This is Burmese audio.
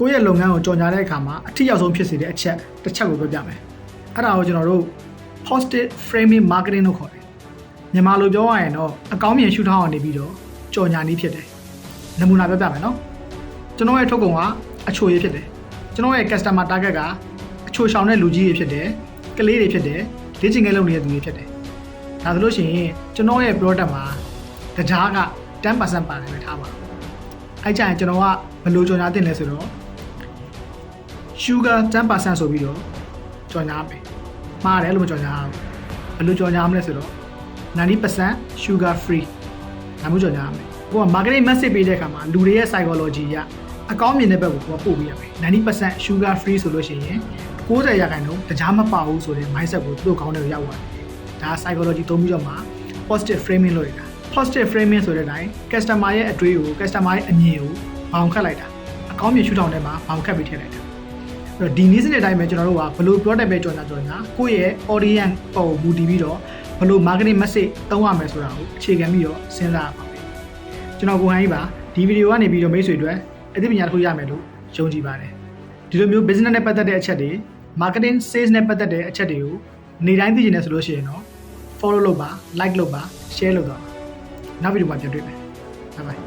ကိုယ့်ရဲ့လုပ်ငန်းကိုကြော်ညာတဲ့အခါမှာအထူးရောက်ဆုံးဖြစ်စေတဲ့အချက်တစ်ချက်ကိုပြောပြမယ်အဲ့ဒါကိုကျွန်တော်တို့ positive framing marketing လို့ခေါ်တယ်မြန်မာလိုပြောရရင်တော့အကောင်းမြင်ရှုထောင့်အောင်နေပြီးတော့ကြော်ညာနည်းဖြစ်တယ်နမူနာပြောပြမယ်နော်ကျွန်တော်ရဲ့ထုတ်ကုန်ကအချိုရည်ဖြစ်တယ်ကျွန်တော်ရဲ့ customer target ကအချိုရှောင်တဲ့လူကြီးတွေဖြစ်တယ်ကလေးတွေဖြစ်တယ်လေ့ကျင့်ခန်းလုပ်နေတဲ့သူတွေဖြစ်တယ်ဒါဆိုလို့ရှိရင်ကျွန်တော်ရဲ့ product မှာတကြားက10%ပါတယ်ပဲထားပါတော့အဲ့ကြရင်ကျွန်တော်ကဘယ်လိုကြော်ညာတင်လဲဆိုတော့ sugar 10%ဆိုပြီးတော့ကြော်ညာမယ်မှားတယ်လို့မကြော်ညာဘူးဘယ်လိုကြော်ညာမလဲဆိုတော့90% sugar free ဒါမျိုးကြော်ညာမယ်ကိုက marketing message ပေးတဲ့အခါမှာလူတွေရဲ့ psychology ရအကောင်းမြင်တဲ့ဘက်ကိုကိုကပို့ပေးရမယ်90% sugar free ဆိုလို့ရှိရင်90ရာခိုင်နှုန်းတကြားမပါဘူးဆိုတဲ့ mindset ကိုသူတို့ကောင်းတယ်ရောက်သွားတယ်ဒါ psychology သုံးပြီးတော့မှ positive framing လုပ်ရတာ positive framing ဆိုတဲ့အတိုင်း customer ရဲ့အတွေးကို customer ရဲ့အမြင်ကိုဘောင်ခတ်လိုက်တာအကောင်းမြင်ရှုထောင့်ထဲမှာဘောင်ခတ်ပြီးထည့်လိုက်တာအဲ့ တော့ဒီနည်းစနစ်အတိုင်းပဲကျွန်တော်တို့ကဘယ်လို product ပဲကြော်ညာကြော်ညာကိုယ့်ရဲ့ audience ပေါ်မူတည်ပြီးတော့ဘယ်လို marketing message သုံးရမယ်ဆိုတာကိုအခြေခံပြီးတော့စဉ်းစားရပါမယ်ကျွန်တော်ကိုဟန်ကြီးပါဒီဗီဒီယိုကနေပြီးတော့မိတ်ဆွေတွေအသိပညာတစ်ခုရမယ်လို့ယုံကြည်ပါတယ်ဒီလိုမျိုး business နဲ့ပတ်သက်တဲ့အချက်တွေ marketing sales နဲ့ပတ်သက်တဲ့အချက်တွေကိုနေ့တိုင်းသိချင်တယ်ဆိုလို့ရှိရင်တော့ follow လုပ်ပါ like လုပ်ပါ share လုပ်တော့ပါနောက်ဗီဒီယိုမှာပြန်တွေ့မယ် bye bye